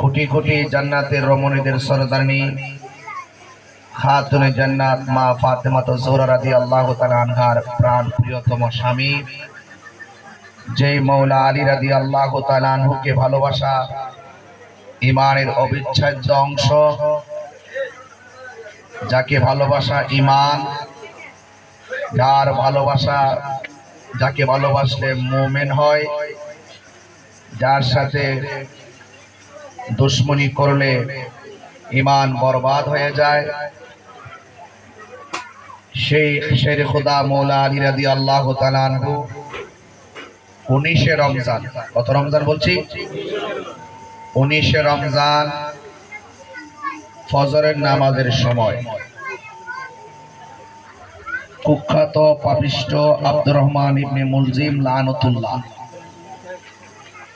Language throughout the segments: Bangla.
কোটি কোটি জান্নাতের রমণীদের সরদারনি। খাতুনে জান্নাত মা ফাতেমা তো জোহরা রাদি আল্লাহ আনহার প্রাণ প্রিয়তম স্বামী। যেই মৌলা আলী রাদি আল্লাহ আনহুকে ভালোবাসা ইমানের অবিচ্ছেদ্য অংশ। যাকে ভালোবাসা ইমান যার ভালোবাসা, যাকে ভালোবাসলে মোমেন হয়, যার সাথে দুশ্মনী করলে ইমান বরবাদ হয়ে যায়। সেই শের খুদা মৌলা আলী রাদি আল্লাহ তালানহু উনিশে রমজান, কত রমজান বলছি? উনিশে রমজান ফজরের নামাজের সময়। কুখ্যাত পাপিষ্ট আব্দুর রহমান ইবনে মুলজিম লানতুল্লাহ।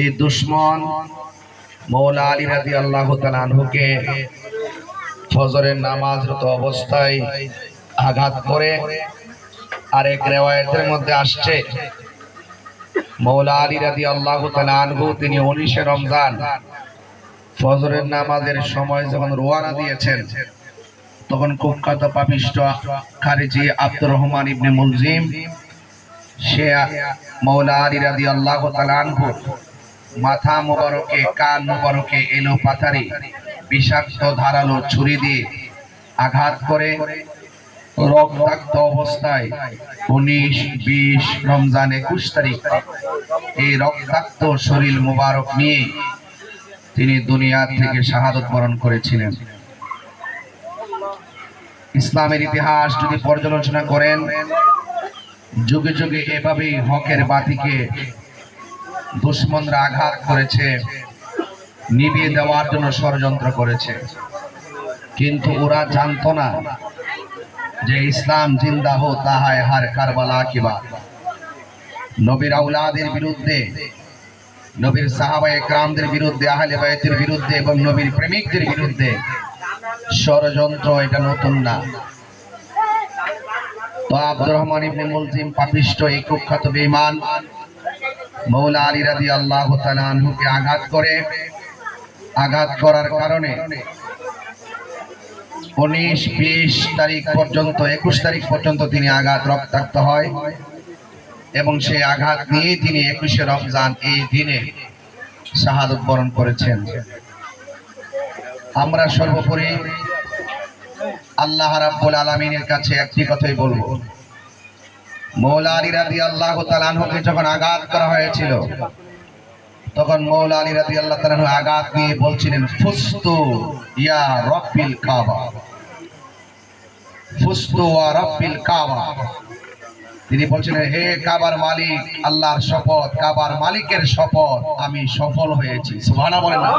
এই দুশ্মন মৌলা আলী রাদি আল্লাহ তালানহুকে ফজরের নামাজরত অবস্থায় আঘাত করে আরেক রেওয়ায়তের মধ্যে আসছে। মৌলা আলী রাদি আল্লাহ তালানহু তিনি উনিশে রমজান ফজরের নামাজের সময় যখন রোয়ানা দিয়েছেন, তখন কুখ্যাত পাপিষ্ট খারিজি আব্দুর রহমান ইবনে মুলজিম সে মৌলা আলী রাদি আল্লাহ তালানহু মাথা মোবারকে, কান মোবারকে এলো পাথারি। বিষাক্ত ধারালো ছুরি দিয়ে আঘাত করে রক্তাক্ত অবস্থায় উনিশ বিশ রমজান একুশ তারিখ। এই রক্তাক্ত শরীর মোবারক নিয়ে তিনি দুনিয়া থেকে শাহাদত বরণ করেছিলেন। ইসলামের ইতিহাস যদি পর্যালোচনা করেন, যুগে যুগে এভাবেই হকের বাতিকে দুশ্মনরা আঘাত করেছে নিভিয়ে দেওয়ার জন্য ষড়যন্ত্র করেছে। কিন্তু ওরা জানতো না যে ইসলাম জিন্দা হো তাহায় হার কারবালা কিবা নবীর আউলাদের বিরুদ্ধে, নবীর সাহাবা একরামদের বিরুদ্ধে, আহলে বায়তের বিরুদ্ধে এবং নবীর প্রেমিকদের বিরুদ্ধে ষড়যন্ত্র এটা নতুন না। তো আব্দুর রহমান ইবনে মুলজিম পাপিষ্ট এই কুখ্যাত বেঈমান মৌলা আলী রাদি আল্লাহ আনহুকে আঘাত করে। আঘাত করার কারণে উনিশ, বিশ তারিখ পর্যন্ত, একুশ তারিখ পর্যন্ত তিনি আঘাত রক্তাক্ত হয় এবং সেই আঘাত নিয়ে তিনি একুশে রমজান এই দিনে শাহাদত বরণ করেছেন। আমরা সর্বোপরি আল্লাহ রাব্বুল আলমিনের কাছে একটি কথাই বলব। মৌলা আলী রাদি আল্লাহ তালানহকে যখন আঘাত করা হয়েছিল, তখন মৌলা আলী রাদি আল্লাহ তালানহ আঘাত নিয়ে বলছিলেন, ফুস্তু ইয়া রব্বিল কাবা। তিনি বলছিলেন, হে কাবার মালিক, আল্লাহর শপথ, কাবার মালিকের শপথ, আমি সফল হয়েছি। সুবহানাল্লাহ বলেন না।